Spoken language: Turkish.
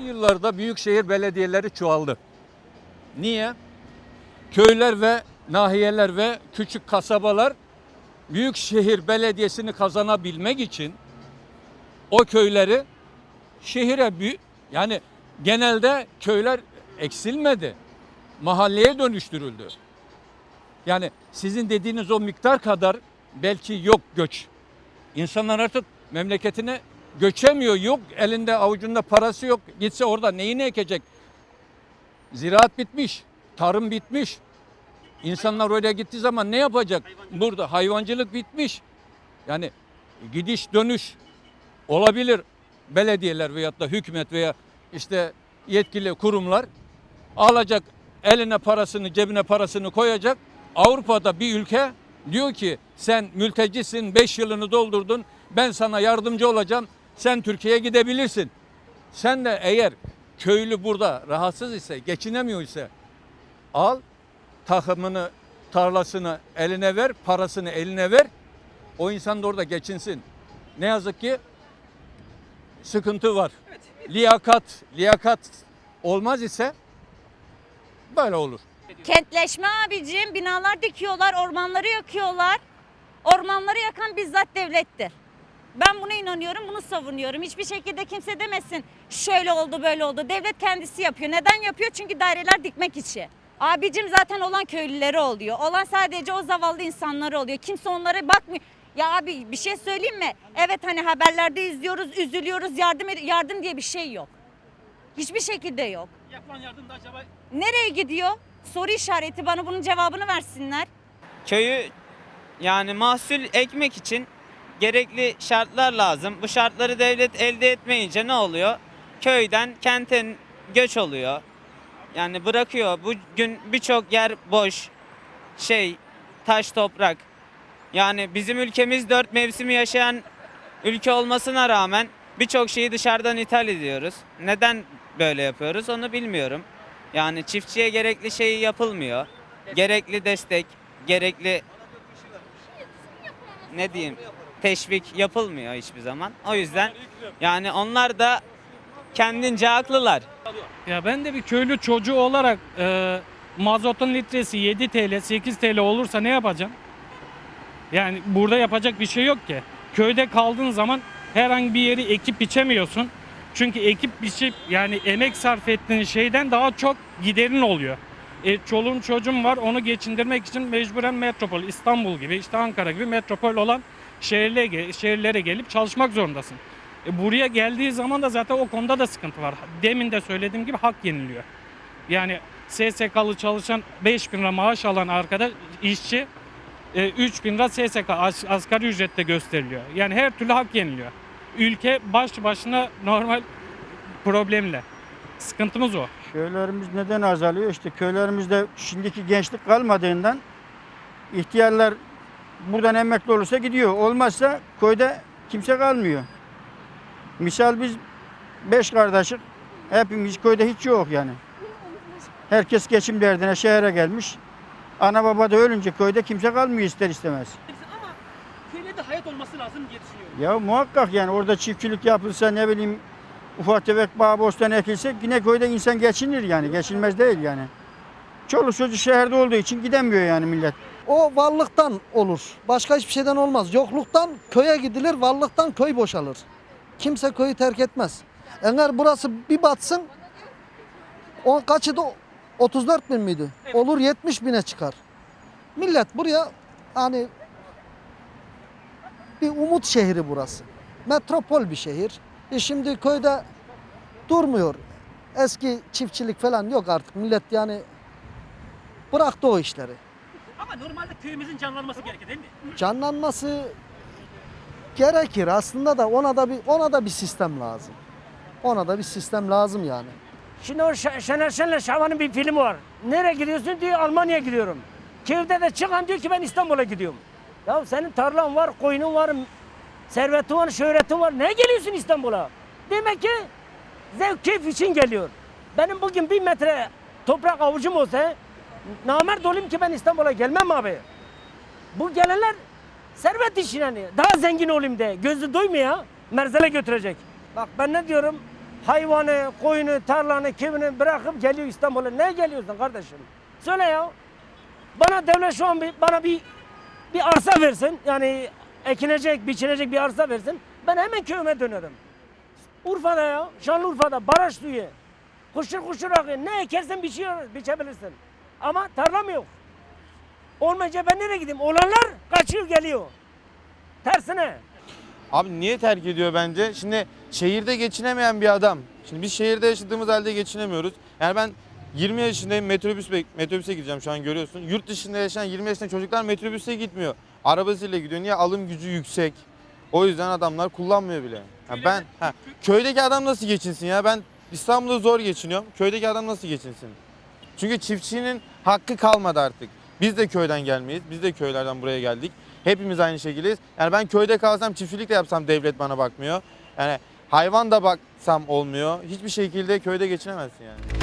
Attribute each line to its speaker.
Speaker 1: Son yıllarda büyükşehir belediyeleri çoğaldı. Niye? Köyler ve nahiyeler ve küçük kasabalar büyükşehir belediyesini kazanabilmek için o köyleri şehire yani genelde köyler eksilmedi. Mahalleye dönüştürüldü. Yani sizin dediğiniz o miktar kadar belki yok göç. İnsanlar artık memleketine göçemiyor. Yok elinde avucunda parası yok. Gitse orada neyini ekecek? Ziraat bitmiş. Tarım bitmiş. İnsanlar oraya gittiği zaman ne yapacak? Burada hayvancılık bitmiş. Yani gidiş dönüş olabilir. Belediyeler veyahut da hükümet veya işte yetkili kurumlar alacak eline parasını cebine parasını koyacak. Avrupa'da bir ülke diyor ki sen mültecisin 5 yılını doldurdun ben sana yardımcı olacağım sen Türkiye'ye gidebilirsin. Sen de eğer köylü burada rahatsız ise geçinemiyor ise al takımını tarlasını eline ver parasını eline ver o insan da orada geçinsin. Ne yazık ki sıkıntı var. Liyakat, liyakat olmaz ise böyle olur.
Speaker 2: Kentleşme abicim binalar dikiyorlar, ormanları yakıyorlar. Ormanları yakan bizzat devlettir. Ben buna inanıyorum, bunu savunuyorum. Hiçbir şekilde kimse demesin şöyle oldu böyle oldu. Devlet kendisi yapıyor. Neden yapıyor? Çünkü daireler dikmek için. Abicim zaten olan köylüleri oluyor. Olan sadece o zavallı insanları oluyor. Kimse onlara bakmıyor. Ya abi bir şey söyleyeyim mi? Evet hani haberlerde izliyoruz, üzülüyoruz, yardım yardım diye bir şey yok. Hiçbir şekilde yok.
Speaker 3: Yapılan yardım da acaba
Speaker 2: Nereye gidiyor? Soru işareti bana bunun cevabını versinler.
Speaker 4: köyü yani mahsul ekmek için gerekli şartlar lazım. Bu şartları devlet elde etmeyince ne oluyor? Köyden kente göç oluyor. Yani bırakıyor. Bugün birçok yer boş. Şey, taş toprak. Yani bizim ülkemiz dört mevsimi yaşayan ülke olmasına rağmen birçok şeyi dışarıdan ithal ediyoruz. Neden böyle yapıyoruz onu bilmiyorum. Yani çiftçiye gerekli şey yapılmıyor. Gerekli destek, gerekli ne diyeyim teşvik yapılmıyor hiçbir zaman. O yüzden yani onlar da kendince haklılar.
Speaker 3: Ya ben de bir köylü çocuğu olarak e, mazotun litresi 7 TL, 8 TL olursa ne yapacağım? Yani burada yapacak bir şey yok ki. Köyde kaldığın zaman herhangi bir yeri ekip biçemiyorsun. Çünkü ekip biçip yani emek sarf ettiğin şeyden daha çok giderin oluyor. E, çoluğum çocuğum var onu geçindirmek için mecburen metropol İstanbul gibi işte Ankara gibi metropol olan şehirlere, şehirlere gelip çalışmak zorundasın. E, buraya geldiği zaman da zaten o konuda da sıkıntı var. Demin de söylediğim gibi hak yeniliyor. Yani SSK'lı çalışan 5 bin lira maaş alan arkadaş işçi e, 3 bin lira SSK as- asgari ücrette gösteriliyor. Yani her türlü hak yeniliyor. Ülke baş başına normal problemle. Sıkıntımız o.
Speaker 5: Köylerimiz neden azalıyor? İşte köylerimizde şimdiki gençlik kalmadığından ihtiyarlar buradan emekli olursa gidiyor. Olmazsa köyde kimse kalmıyor. Misal biz beş kardeşik. Hepimiz köyde hiç yok yani. Herkes geçim derdine şehre gelmiş. Ana baba da ölünce köyde kimse kalmıyor ister istemez.
Speaker 6: Ama köyde de hayat olması lazım diye düşünüyorum.
Speaker 5: Ya muhakkak yani orada çiftçilik yapılsa ne bileyim ufak tefek bağ bostan ekilse yine köyde insan geçinir yani. Geçilmez değil yani. Çoluk çocuk şehirde olduğu için gidemiyor yani millet.
Speaker 7: O varlıktan olur. Başka hiçbir şeyden olmaz. Yokluktan köye gidilir, varlıktan köy boşalır. Kimse köyü terk etmez. Eğer burası bir batsın, o kaçı da 34 bin miydi? Olur 70 bine çıkar. Millet buraya hani bir umut şehri burası. Metropol bir şehir. E şimdi köyde durmuyor. Eski çiftçilik falan yok artık. Millet yani bıraktı o işleri.
Speaker 6: Ama normalde köyümüzün canlanması gerekir değil mi?
Speaker 7: canlanması gerekir aslında da ona da bir ona da bir sistem lazım. Ona da bir sistem lazım yani.
Speaker 8: Şimdi o Ş- Şener Şen'le Şaban'ın bir filmi var. Nereye gidiyorsun diyor Almanya'ya gidiyorum. Köyde de çıkan diyor ki ben İstanbul'a gidiyorum. Ya senin tarlan var, koyunun var, servetin var, şöhretin var. Ne geliyorsun İstanbul'a? Demek ki zevk keyif için geliyor. Benim bugün bir metre toprak avucum olsa namert olayım ki ben İstanbul'a gelmem abi. Bu gelenler servet için yani. Daha zengin olayım de. Gözü doymuyor. Merzele götürecek. Bak ben ne diyorum? hayvanı, koyunu, tarlanı, kivini bırakıp geliyor İstanbul'a. Ne geliyorsun kardeşim? Söyle ya. Bana devlet şu an bir, bana bir bir arsa versin. Yani ekilecek, biçilecek bir arsa versin. Ben hemen köyüme dönerim. Urfa'da ya, Şanlıurfa'da baraj suyu. Kuşur kuşur akıyor. Ne ekersen biçiyor, biçebilirsin. Ama tarlam yok. Olmayınca ben nereye gideyim? Olanlar kaçıyor geliyor. Tersine.
Speaker 9: Abi niye terk ediyor bence? Şimdi şehirde geçinemeyen bir adam. Şimdi biz şehirde yaşadığımız halde geçinemiyoruz. Yani ben 20 yaşındayım metrobüs metrobüse gideceğim şu an görüyorsun. Yurt dışında yaşayan 20 yaşındaki çocuklar metrobüse gitmiyor. Arabasıyla gidiyor. Niye? Alım gücü yüksek. O yüzden adamlar kullanmıyor bile. Ha ben ha, köydeki adam nasıl geçinsin ya? Ben İstanbul'da zor geçiniyorum. Köydeki adam nasıl geçinsin? Çünkü çiftçinin hakkı kalmadı artık. Biz de köyden gelmeyiz. Biz de köylerden buraya geldik. Hepimiz aynı şekildeyiz. Yani ben köyde kalsam çiftçilik de yapsam devlet bana bakmıyor. Yani hayvan da baksam olmuyor. Hiçbir şekilde köyde geçinemezsin yani.